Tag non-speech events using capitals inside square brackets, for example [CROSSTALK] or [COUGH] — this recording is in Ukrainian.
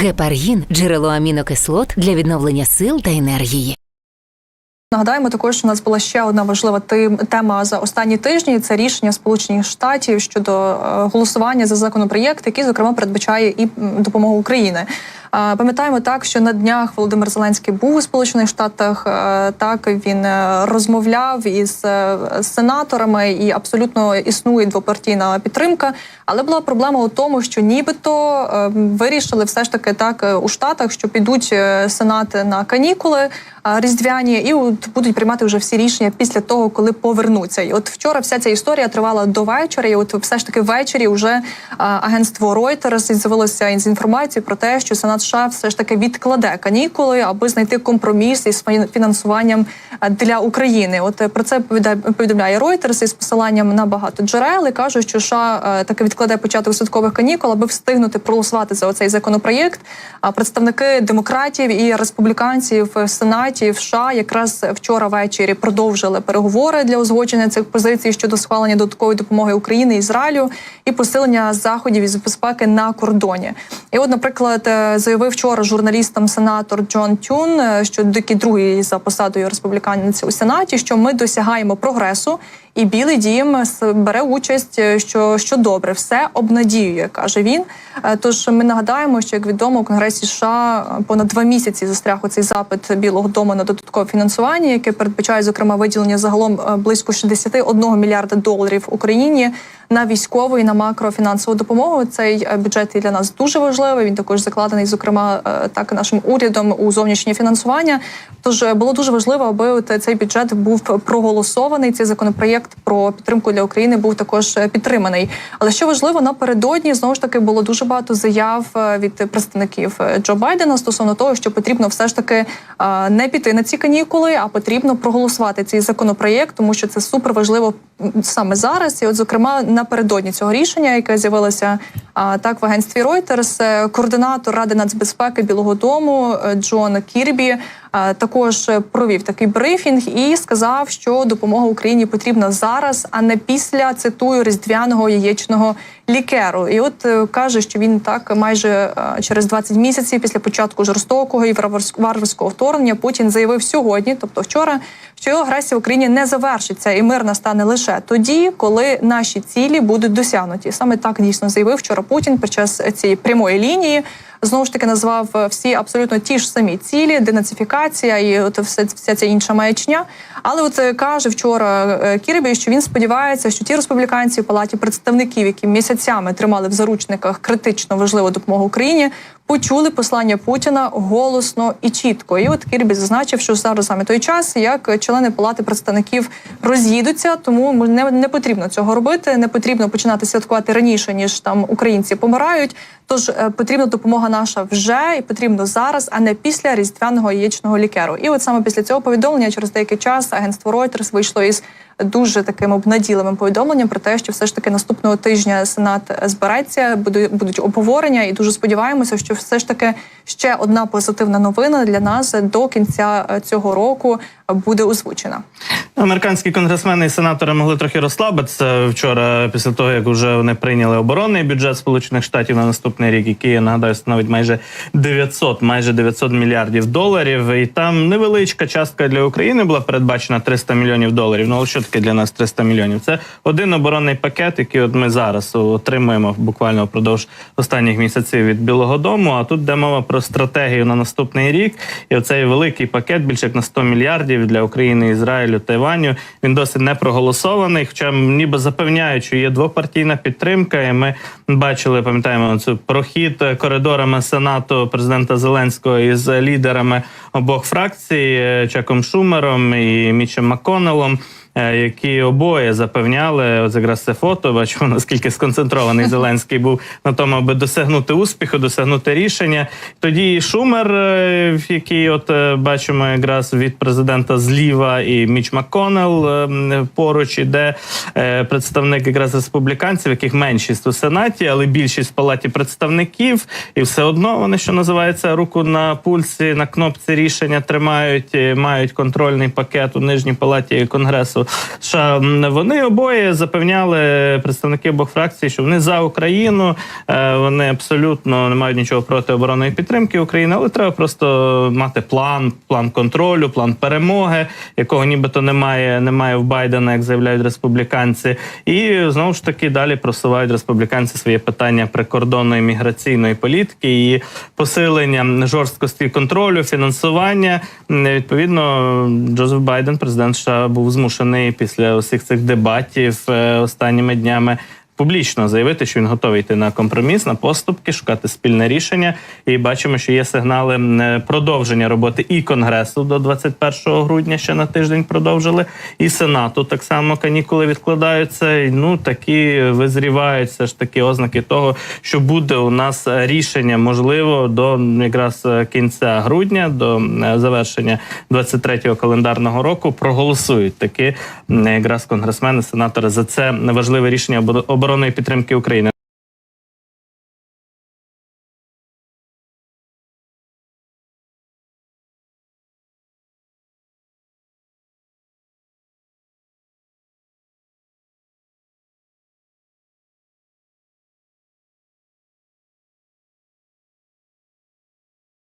Гепаргін джерело амінокислот для відновлення сил та енергії. Нагадаємо також, що у нас була ще одна важлива тема за останні тижні. Це рішення Сполучених Штатів щодо е, голосування за законопроєкт, який зокрема передбачає і допомогу України. Пам'ятаємо так, що на днях Володимир Зеленський був у Сполучених Штатах. е, Так він е, розмовляв із е, сенаторами, і абсолютно існує двопартійна підтримка. Але була проблема у тому, що нібито вирішили все ж таки так у Штатах, що підуть сенати на канікули різдвяні, і от будуть приймати вже всі рішення після того, коли повернуться. І от вчора вся ця історія тривала до вечора. І от все ж таки ввечері вже агентство Reuters з'явилося із інформацією про те, що Сенат США все ж таки відкладе канікули, аби знайти компроміс із фін- фінансуванням для України. От е, про це повідомляє Reuters із посиланням на багато джерел і каже, що США е, таки відкладе початок святкових канікул, аби встигнути проголосувати за цей законопроєкт. А представники демократів і республіканців в Сенаті в США якраз вчора ввечері продовжили переговори для узгодження цих позицій щодо схвалення додаткової допомоги Україні Ізраїлю і посилення заходів із безпеки на кордоні. І, от, наприклад, е, заявив вчора журналістам сенатор Джон Тюн, е, що такий другий за посадою республіканець у сенаті, що ми досягаємо прогресу. І Білий Дім бере участь, е, що, що добре, все обнадіює, каже він. Е, Тож ми нагадаємо, що як відомо у Конгресі США е, понад два місяці застряг у цей запит Білого Дому на додаткове фінансування, яке передбачає зокрема виділення загалом близько 61 мільярда доларів Україні на військову і на макрофінансову допомогу. Цей бюджет є для нас дуже важливий. Він також закладений, зокрема, так нашим урядом у зовнішнє фінансування. Тож було дуже важливо, аби цей бюджет був проголосований. Цей законопроєкт про підтримку для України був також е, підтриманий. Але що важливо, напередодні знову ж таки було дуже багато заяв е, від представників е, Джо Байдена стосовно того, що потрібно все ж таки не піти на ці канікули, а потрібно проголосувати цей законопроєкт, тому що це супер важливо саме зараз. І, от, зокрема, напередодні цього рішення, яке з'явилося так в агентстві Reuters, координатор Ради нацбезпеки Білого Дому Джон Кірбі також е, провів такий брифінг і сказав, що допомога Україні потрібна зараз, а не після цитую різдвяного яєчного лікеру. І от е, каже, що він так майже е, через 20 місяців після початку жорстокого і варварськ- варварського вторгнення Путін заявив сьогодні, тобто вчора, що його агресія в Україні не завершиться, і мир настане лише тоді, коли наші цілі будуть досягнуті. Саме так дійсно заявив вчора Путін під час цієї прямої лінії. Знову ж таки назвав е, всі абсолютно ті ж самі цілі, денацифікація і от все, вся ця інша маячня. Але от е, каже вчора е, Кірбі, що він сподівається, що ті республіканці в палаті представників, які місяцями тримали в заручниках критично важливу допомогу Україні, почули послання Путіна голосно і чітко. І от Кірбі зазначив, що зараз саме той час, як члени палати представників роз'їдуться, тому не, не потрібно цього робити. Не потрібно починати святкувати раніше ніж там українці помирають. Тож е, потрібна допомога наша вже і потрібно зараз, а не після різдвяного яєчного лікеру. І от саме після цього повідомлення через деякий час агентство Reuters вийшло із дуже таким обнадійливим повідомленням про те, що все ж таки наступного тижня сенат збереться, будуть обговорення, і дуже сподіваємося, що все ж таки ще одна позитивна новина для нас до кінця е, цього року буде озвучена. Американські конгресмени і сенатори могли трохи розслабитися вчора, після того як вже вони прийняли оборонний бюджет Сполучених Штатів на наступний рік, який я нагадаю становить майже 900, майже 900 мільярдів доларів. І там невеличка частка для України була передбачена 300 мільйонів доларів. Ну що таке для нас 300 мільйонів? Це один оборонний пакет, який от ми зараз отримуємо буквально впродовж останніх місяців від Білого Дому. А тут йде мова про стратегію на наступний рік. І оцей великий пакет більше як на 100 мільярдів для України, Ізраїлю, Тайваню. Він досить не проголосований. Хоча ніби запевняють, що є двопартійна підтримка. І ми бачили, пам'ятаємо цю прохід коридорами сенату президента Зеленського із лідерами обох фракцій е, Чаком Шумером і Мічем Макконелом. Е, Які обоє запевняли, от якраз це фото, бачимо, наскільки сконцентрований [LAUGHS] Зеленський був на тому, аби досягнути успіху, досягнути рішення. Тоді і Шумер, е, який от е, бачимо якраз від президента зліва, і Міч Макконел поруч іде представник якраз республіканців, яких меншість у сенаті, але більшість в палаті представників, і все одно вони, що називається, руку на пульсі на кнопці рішення тримають, мають контрольний пакет у нижній палаті конгресу Конгресу США. Вони обоє запевняли представники обох фракцій, що вони за Україну. е, Вони абсолютно не мають нічого проти оборонної підтримки України, але треба просто мати план, план контролю, план перемоги, якого нібито немає, немає в Байдена, як заявляють республіканці. І знову ж таки далі просувають республіканці своє питання прикордонної міграційної політики і посилення жорсткості контролю, фінансування. Відповідно, Джозеф Байден, президент США, був змушений після усіх цих дебатів е, останніми днями. Публічно заявити, що він готовий йти на компроміс, на поступки, шукати спільне рішення. І бачимо, що є сигнали е, продовження роботи і конгресу до 21 грудня, ще на тиждень продовжили, і сенату так само канікули відкладаються. Ну такі визрівають все ж таки ознаки того, що буде у нас рішення можливо до якраз е, кінця грудня, до е, завершення 23-го календарного року. Проголосують таки м, якраз конгресмени, сенатори за це важливе рішення оборонної підтримки України.